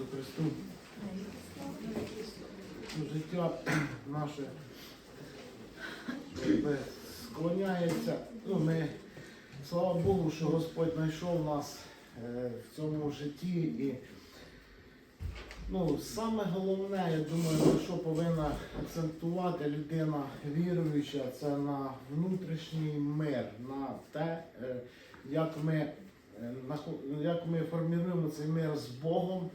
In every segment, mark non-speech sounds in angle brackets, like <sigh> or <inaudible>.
Ісусу Христу. Життя наше склоняється. Ну, ми, слава Богу, що Господь знайшов нас е, в цьому житті. І ну, саме головне, я думаю, на що повинна акцентувати людина віруюча, це на внутрішній мир, на те, е, як ми, е, як ми формуємо цей мир з Богом,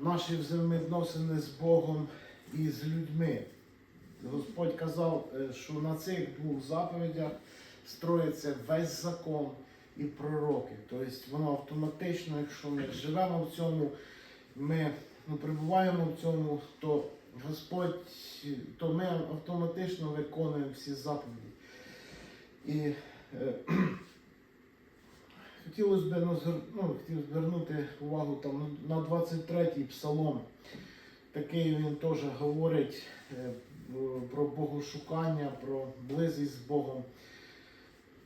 наші взаємовідносини з Богом і з людьми. Господь казав, е, що на цих двох заповідях строїться весь закон і пророки. Тобто воно автоматично, якщо ми живемо в цьому, ми ну, перебуваємо в цьому, то Господь, то ми автоматично виконуємо всі заповіді. І е, хотілося б ну, хотів звернути увагу там, на 23-й псалом. Такий він теж говорить е, про богошукання, про близість з Богом.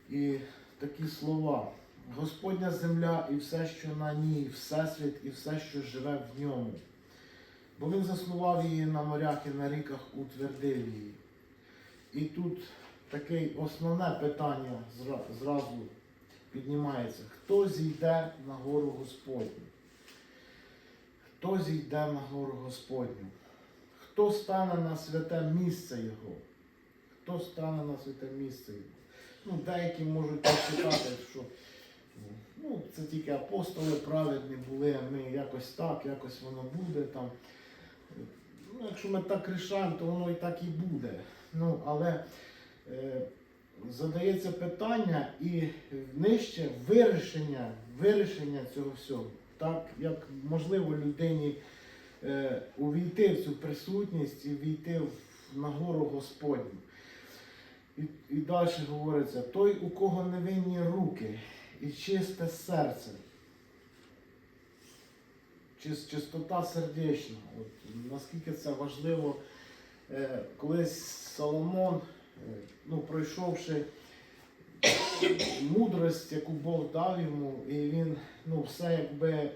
І такі слова. Господня земля і все, що на ній, всесвіт і все, що живе в ньому. Бо він заснував її на морях і на ріках утвердив її. І тут таке основне питання зразу піднімається. Хто зійде на гору Господню? Хто зійде на гору Господню? Хто стане на святе місце Його? Хто стане на святе місце Його? Ну, деякі можуть почитати, що ну, це тільки апостоли праведні були, а ми якось так, якось воно буде там. Ну, якщо ми так рішаємо, то воно і так і буде. Ну, але е, задається питання і нижче вирішення, вирішення цього всього. Так, як можливо людині е, увійти в цю присутність і війти в, на гору Господню. І, і далі говориться, той, у кого невинні руки і чисте серце, чис- чистота сердечна. От, наскільки це важливо, е, колись Соломон, ну, пройшовши мудрость, яку Бог дав йому, і він ну, все якби е,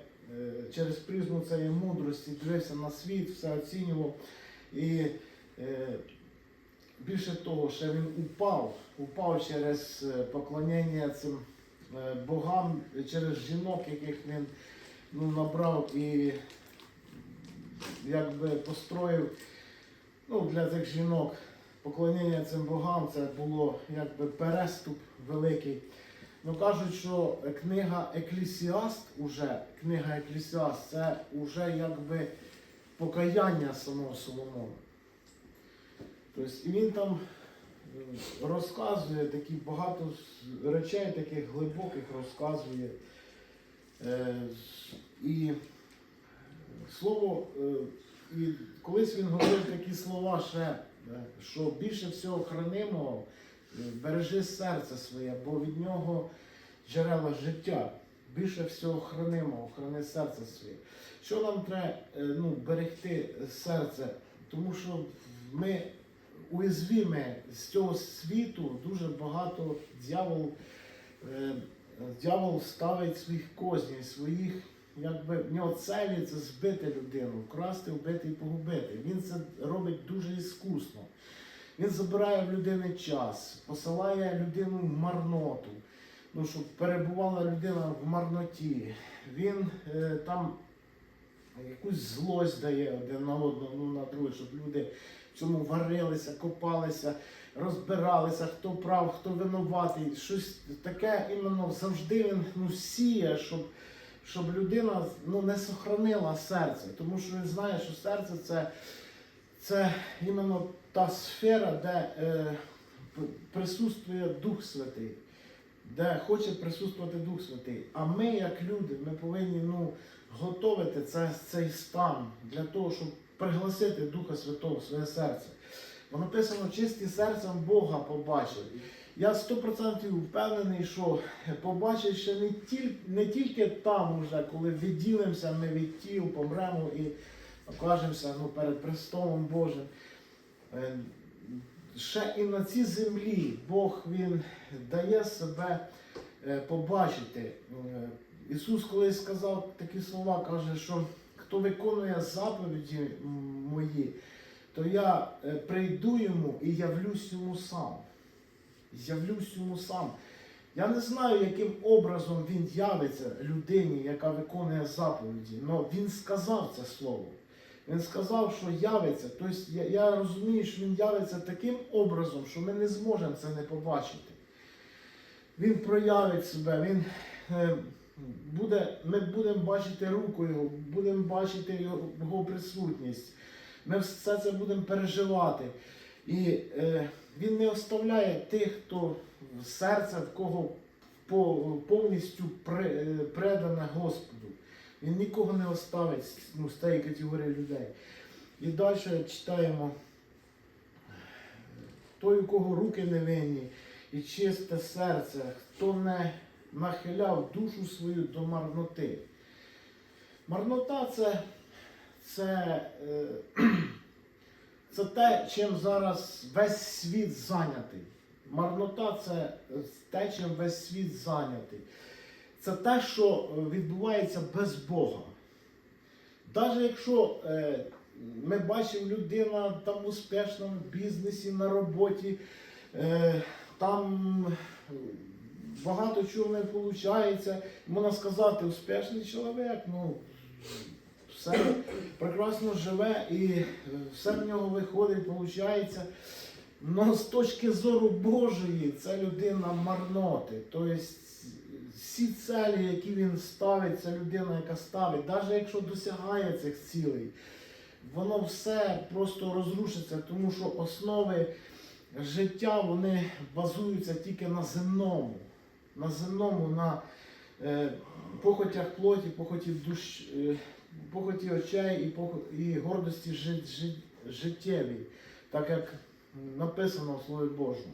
через призму цієї мудрості дивився на світ, все оцінював. І е, більше того, ще він упав, упав через е, поклонення цим е, богам, через жінок, яких він ну, набрав і якби построїв ну, для цих жінок поклоніння цим богам, це було якби переступ великий. Ну кажуть, що книга Еклісіаст, уже, книга Еклісіаст, це вже якби покаяння самого Соломона. Тобто, і він там розказує такі багато речей, таких глибоких розказує. Е, І слово, е, і колись він говорив такі слова ще, що більше всього хранимого е, бережи серце своє, бо від нього джерела життя. Більше всього хранимого, храни серце своє. Що нам треба е, ну, берегти серце? Тому що ми уязвімі з цього світу дуже багато дьявол, е, дьявол ставить своїх кознів, своїх, якби в нього целі це збити людину, вкрасти, вбити і погубити. Він це робить дуже іскусно. Він забирає в людини час, посилає людину в марноту, ну, щоб перебувала людина в марноті. Він е, там якусь злость дає один на одного, ну на друге, щоб люди в цьому варилися, копалися, розбиралися, хто прав, хто винуватий. Щось таке іменно завжди він ну, сіє, щоб, щоб людина ну, не сохранила серце. Тому що він знає, що серце це, це іменно та сфера, де е, присутствує Дух Святий. Де хоче присутствувати Дух Святий. А ми, як люди, ми повинні ну, готовити це, цей стан для того, щоб пригласити Духа Святого в своє серце. Бо написано, чисті серцем Бога побачив. Я 100% впевнений, що побачить ще не тільки, не тільки там, уже, коли відділимося ми від тіл, помремо і окажемося ну, перед престолом Божим. Е, Ще і на цій землі Бог Він дає себе е, побачити. Е, Ісус колись сказав такі слова, каже, що хто виконує заповіді мої, то я прийду йому і явлюсь йому сам. Явлюсь йому сам. Я не знаю, яким образом він явиться людині, яка виконує заповіді, але він сказав це слово. Він сказав, що явиться. Тобто я, я розумію, що він явиться таким образом, що ми не зможемо це не побачити. Він проявить себе, він е, буде, ми будемо бачити руку його, будемо бачити його присутність. Ми все це будемо переживати. І е, він не оставляє тих, хто в серце, в кого повністю е, предане Господу. Він нікого не оставить ну, з тієї категорії людей. І далі читаємо. Той, у кого руки невинні і чисте серце, хто не нахиляв душу свою до марноти. Марнота це, це, е, це те, чим зараз весь світ зайнятий. Марнота це те, чим весь світ зайнятий. Це те, що відбувається без Бога. Навіть якщо е, ми бачимо людина там успішна в бізнесі, на роботі, е, там багато чого не виходить, можна сказати, успішний чоловік, ну, все прекрасно живе і е, все в нього виходить, виходить. Но з точки зору Божої це людина марноти. Тобто всі цілі, які він ставить, це людина, яка ставить, навіть якщо досягає цих цілей, воно все просто розрушиться, тому що основи життя вони базуються тільки на земному, на земному, на е, похотях плоті, похоті душ, е, похоті очей і, похо- і гордості жит, жит, життєвій, так як написано в Слові Божому.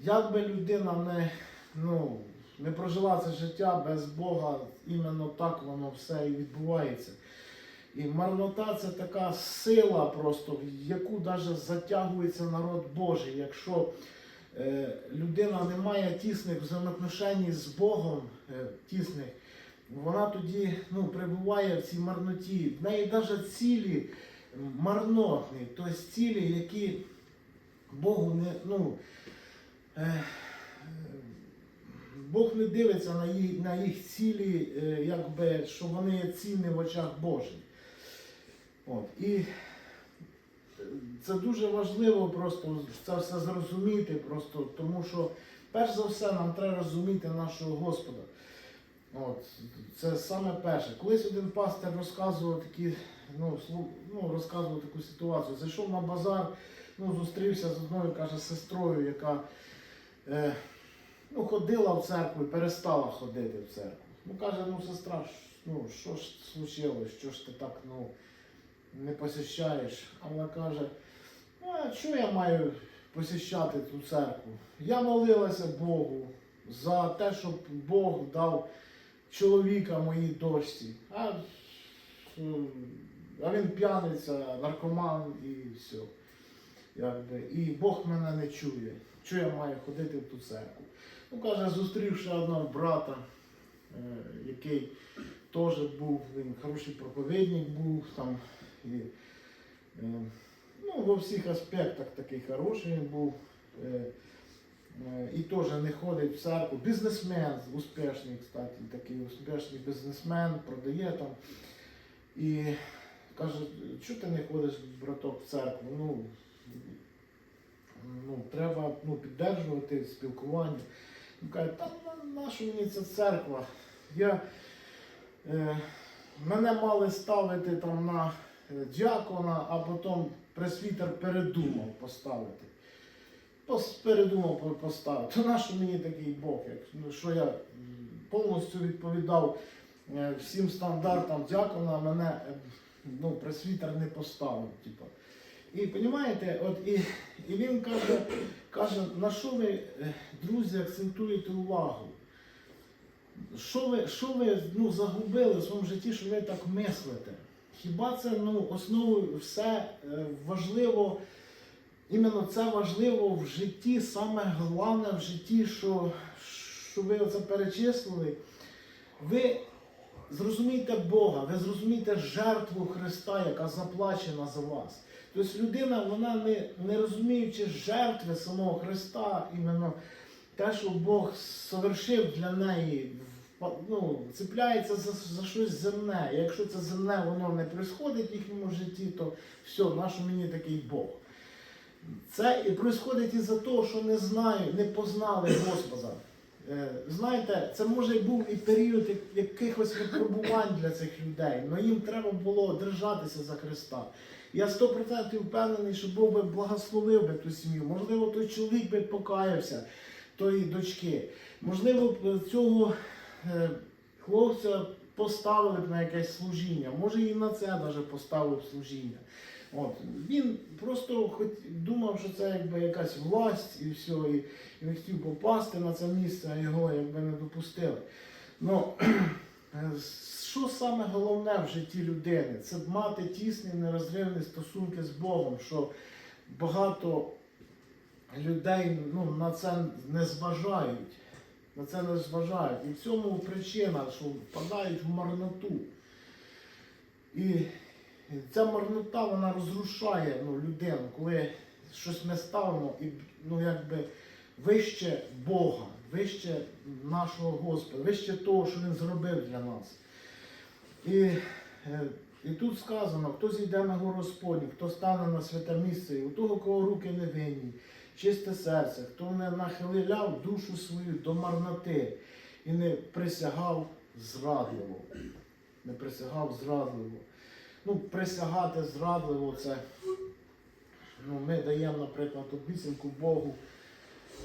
Як би людина не, ну, не прожила це життя без Бога, іменно так воно все і відбувається. І марнота це така сила, просто, в яку навіть затягується народ Божий. Якщо е, людина не має тісних взаємоотношень з Богом, е, тісних, вона тоді ну, перебуває в цій марноті. В неї навіть цілі марнотні, тобто цілі, які Богу не. ну, е, Бог не дивиться на їх, на їх цілі, е, якби, що вони є цінні в очах Божих. От. І це дуже важливо просто це все зрозуміти, просто, тому що перш за все нам треба розуміти нашого Господа. От. Це саме перше. Колись один пастор розказував такі, ну, ну, розказував таку ситуацію. Зайшов на базар, ну, зустрівся з одною, каже, сестрою, яка е, ну, ходила в церкву і перестала ходити в церкву. Ну, каже, ну, сестра, ну, що ж случилось, що ж ти так, ну, не посещаєш? А вона каже, ну, а що я маю посещати ту церкву? Я молилася Богу за те, щоб Бог дав чоловіка моїй дочці. А, а він п'яниця, наркоман і все. Якби. І Бог мене не чує. Що я маю ходити в ту церкву? Ну, каже, зустрівши одного брата, е, який теж був, він хороший проповідник був там. І, е, ну, во всіх аспектах такий хороший він був. Е, і теж не ходить в церкву. Бізнесмен, успішний, кстати, такий успішний бізнесмен, продає там. І каже, чого ти не ходиш, браток, в церкву? Ну, ну, треба ну, піддержувати спілкування. Він каже, та на- нащо мені ця церква? Я, е, мене мали ставити там на е, дякона, а потім пресвітер передумав поставити. Передумав по- поставити. То нащо мені такий Бог? Як, ну, що я повністю відповідав е, всім стандартам дякона, мене е, ну, пресвітер не поставив. Типу. І розумієте, от і, і він каже, каже, на що ви, е, друзі, акцентуєте увагу? Що ви, що ви ну, загубили в своєму житті, що ви так мислите? Хіба це ну, основою все важливо, іменно це важливо в житті, саме головне в житті, що, що ви це перечислили. Ви зрозумійте Бога, ви зрозумійте жертву Христа, яка заплачена за вас. Тобто людина, вона не, не розуміючи жертви самого Христа, іменно те, що Бог совершив для неї, ну, цепляється за, за щось земне. Якщо це земне, воно не происходить в їхньому житті, то все, нащо мені такий Бог? Це і происходить із-за того, що не знаю, не познали Господа. Е, Знаєте, це може і був і період якихось випробувань для цих людей, але їм треба було держатися за Христа. Я 100% впевнений, що Бог би благословив би ту сім'ю. Можливо, той чоловік би покаявся, тої дочки. Можливо, цього е, хлопця поставили б на якесь служіння. Може і на це навіть поставив служіння. От. Він просто хоч думав, що це якби якась власть і все, і він хотів попасти на це місце, а його якби не допустили. Ну, <clears throat> е, що саме головне в житті людини? Це мати тісні нерозривні стосунки з Богом, що багато людей ну, на це не зважають. На це не зважають. І в цьому причина, що впадають в марноту. І ця марнота вона розрушає ну, людину, коли щось ми ставимо і ну, якби вище Бога, вище нашого Господа, вище того, що Він зробив для нас. І, е, і тут сказано, хто зійде на гору Господню, хто стане на святе місце, і у того, кого руки не винні, чисте серце, хто не нахиляв душу свою до марноти і не присягав зрадливо. Не присягав зрадливо. Ну, присягати зрадливо це. Ну, ми даємо, наприклад, обіцянку Богу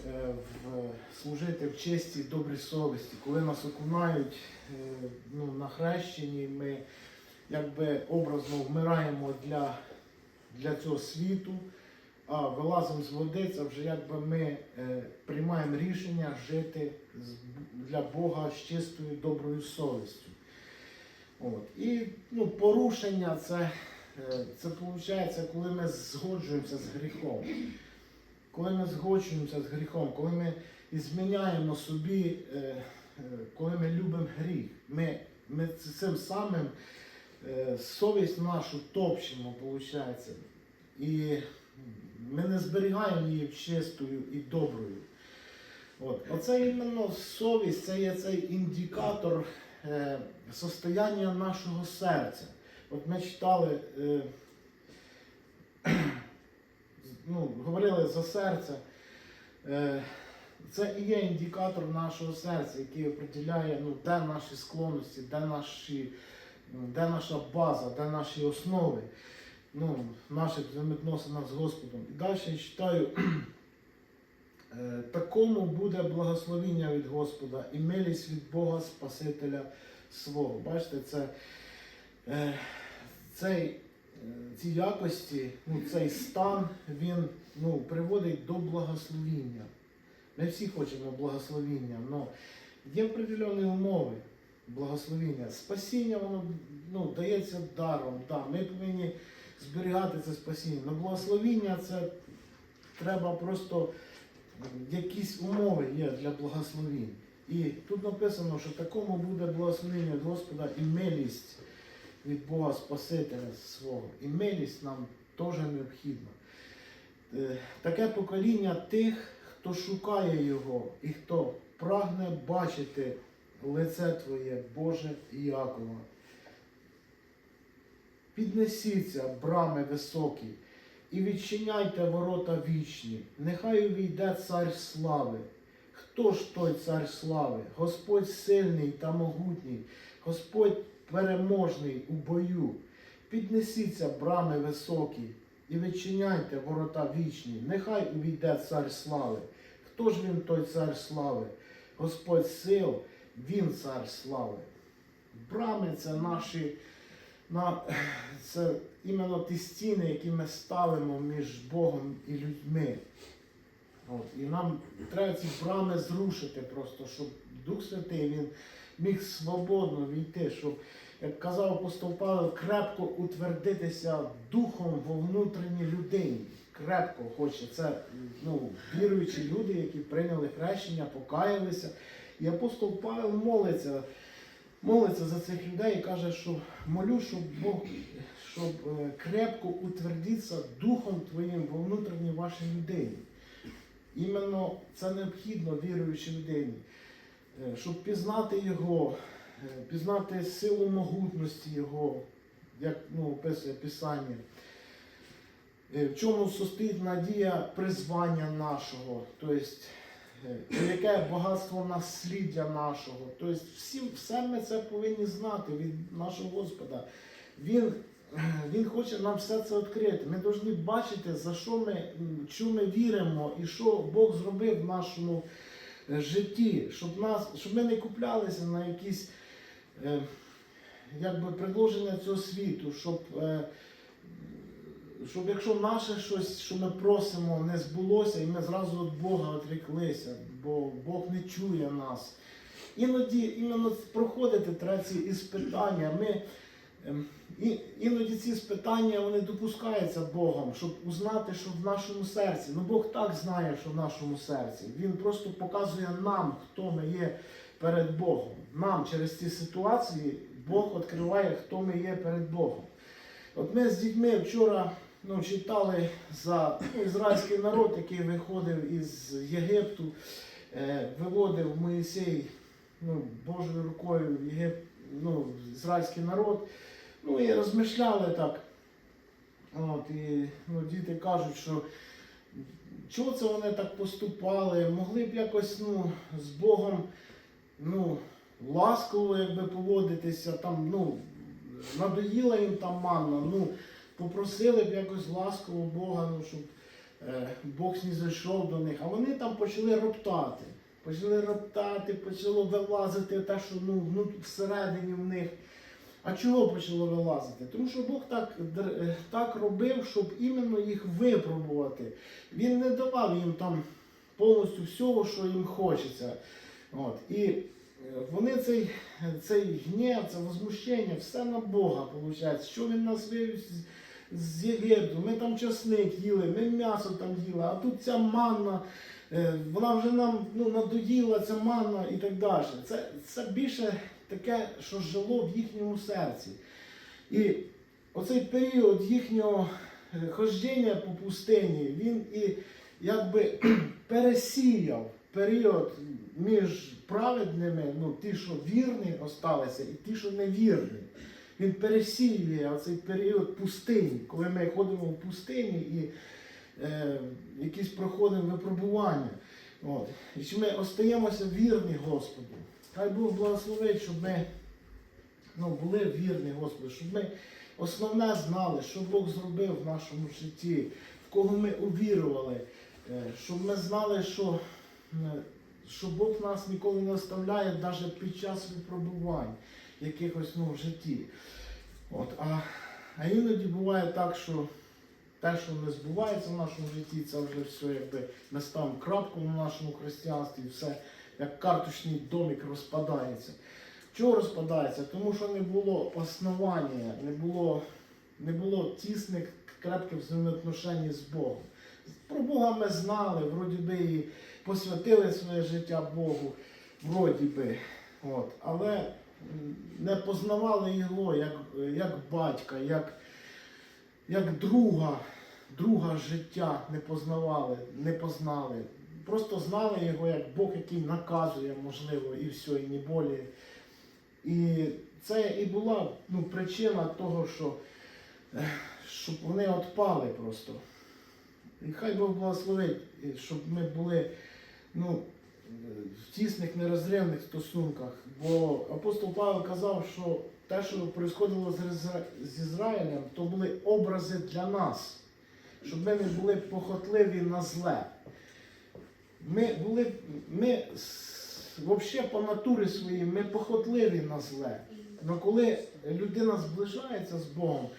е, в, служити в честі і добрій совісті. Коли нас окунають е, ну, на хрещенні, ми якби образно вмираємо для, для цього світу, а вилазимо з води, це вже якби ми е, приймаємо рішення жити для Бога з чистою доброю совістю. От. І ну, порушення це, е, це виходить, коли ми згоджуємося з гріхом. Коли ми згоджуємося з гріхом, коли ми зміняємо собі, е, е, коли ми любимо гріх, ми, ми цим самим совість нашу топчемо, виходить. І ми не зберігаємо її чистою і доброю. От. Оце іменно совість, це є цей індикатор состояння нашого серця. От ми читали, е, <clears throat> ну, говорили за серце. Е, це і є індикатор нашого серця, який определяє, ну, де наші склонності, де, наші, ну, де наша база, де наші основи ну, в наших з Господом. І далі я читаю. <clears throat> Е, Такому буде благословіння від Господа і милість від Бога Спасителя свого. Бачите, це, е, цей, е, ці якості, ну, цей стан, він ну, приводить до благословіння. Ми всі хочемо благословіння, але є определені умови благословіння. Спасіння воно ну, дається даром. Да, ми повинні зберігати це спасіння. Але благословіння це треба просто якісь умови є для благословіння. І тут написано, що такому буде благословення Господа і милість від Бога Спасителя свого. І милість нам теж необхідна. Е, Таке покоління тих, хто шукає Його і хто прагне бачити лице Твоє, Боже Іакова. Піднесіться, брами високі, і відчиняйте ворота вічні, нехай увійде цар слави. Хто ж той цар слави? Господь сильний та могутній, Господь переможний у бою. Піднесіться, брами високі, і відчиняйте ворота вічні, нехай увійде цар слави. Хто ж він той цар слави? Господь сил, він цар слави. Брами це наші на, це іменно ті стіни, які ми ставимо між Богом і людьми. От. І нам треба ці брами зрушити просто, щоб Дух Святий він міг свободно війти, щоб, як казав апостол Павло, крепко утвердитися духом во внутрішній людині. Крепко хоче. Це ну, віруючі люди, які прийняли хрещення, покаялися. І апостол Павел молиться. молиться за цих людей і каже, що молю, щоб Бог щоб е, крепко утвердитися духом твоїм во внутрішній вашій людині. Іменно це необхідно віруючій людині, Е, щоб пізнати його, е, пізнати силу могутності Його, як ну, описує Писання. Е, В чому состоїть надія призвання нашого, тобто яке багатство насліддя нашого. Тобто всі, все ми це повинні знати від нашого Господа. Він, він хоче нам все це відкрити. Ми повинні бачити, за що ми, що ми віримо і що Бог зробив в нашому е, житті, щоб, нас, щоб ми не куплялися на якісь е, якби, предложення цього світу, щоб. Е, щоб якщо наше щось, що ми просимо, не збулося, і ми зразу від Бога відріклися, бо Бог не чує нас. Іноді іменно проходити треба ці іспитання. Ми, і, іноді ці спитання вони допускаються Богом, щоб узнати, що в нашому серці. Ну Бог так знає, що в нашому серці. Він просто показує нам, хто ми є перед Богом. Нам через ці ситуації Бог відкриває, хто ми є перед Богом. От ми з дітьми вчора ну, читали за ізраїльський народ, який виходив із Єгипту, е, виводив Моїсей ну, Божою рукою Єгип, ну, ізраїльський народ. Ну і розмишляли так. От, і ну, діти кажуть, що чого це вони так поступали, могли б якось ну, з Богом ну, ласково якби поводитися, там, ну, надоїла їм там манна, ну, попросили б якось ласково Бога, ну, щоб е, Бог не зайшов до них. А вони там почали роптати. Почали роптати, почало вилазити те, що ну, всередині в них. А чого почало вилазити? Тому що Бог так, е, так робив, щоб іменно їх випробувати. Він не давав їм там повністю всього, що їм хочеться. От. І е, вони цей, цей гнів, це возмущення, все на Бога виходить. Що він нас вивів з- Єгипту, ми там часник їли, ми м'ясо там їли, а тут ця манна, е, вона вже нам ну, надоїла, ця манна і так далі. Це, це більше таке, що жило в їхньому серці. І оцей період їхнього е, хождіння по пустині, він і якби <clears throat> пересіяв період між праведними, ну ті, що вірні осталися, і ті, що невірні. Він пересіює оцей період пустині, коли ми ходимо в пустині і е, якісь проходимо випробування. От. І що ми остаємося вірні Господу. Хай Бог благословить, щоб ми ну, були вірні Господу, щоб ми основне знали, що Бог зробив в нашому житті, в кого ми увірували, е, щоб ми знали, що, е, що Бог нас ніколи не оставляє навіть під час випробувань якихось ну, в житті. От, а, а іноді буває так, що те, що не збувається в нашому житті, це вже все, якби ми ставимо крапку на нашому християнстві, все як карточний домик розпадається. Чого розпадається? Тому що не було основання, не було, не було тісних, крепких взаємоотношень з Богом. Про Бога ми знали, вроді би і посвятили своє життя Богу, вроді би. От. Але не познавали його як, як батька, як, як друга, друга життя не познавали, не познали. Просто знали його як Бог, який наказує, можливо, і все, і не болі. І це і була ну, причина того, що щоб вони відпали просто. І хай Бог благословить, щоб ми були ну, в тісних нерозривних стосунках. Бо апостол Павло казав, що те, що Ізра- з Ізраїлем, то були образи для нас, щоб ми не були похотливі на зле. Ми були, ми взагалі по натурі своїй, ми похотливі на зле. Але коли людина зближається з Богом,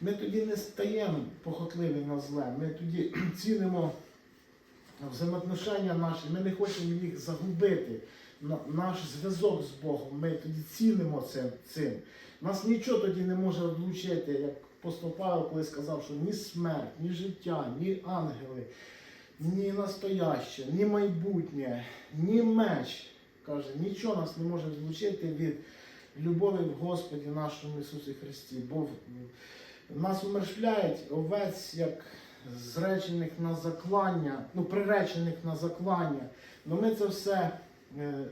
ми тоді не стаємо похотливі на зле. Ми тоді <clears throat> цінимо взаємоотношення наші, ми не хочемо їх загубити. Наш зв'язок з Богом, ми тоді цінимо це, цим. Нас нічого тоді не може влучити, як апостол Павло колись сказав, що ні смерть, ні життя, ні ангели, ні настояще, ні майбутнє, ні меч. Каже, нічого нас не може злучити від любові в Господі нашому Ісусі Христі. Бо нас умершляють овець як зречених на заклання, ну приречених на заклання. Ну ми це все е,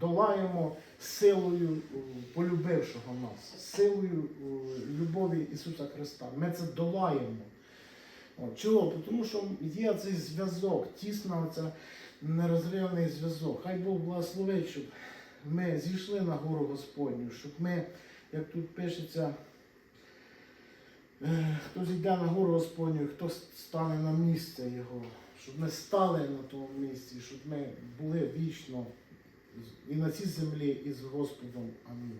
долаємо силою е, полюбившого нас, силою е, любові Ісуса Христа. Ми це долаємо. От, чого? Тому що є цей зв'язок, тісно оця нерозривний зв'язок. Хай Бог благословить, щоб ми зійшли на гору Господню, щоб ми, як тут пишеться, е, хто зійде на гору Господню, хто стане на місце Його, щоб ми стали на тому місці, щоб ми були вічно і на цій землі, і з Господом. Амінь.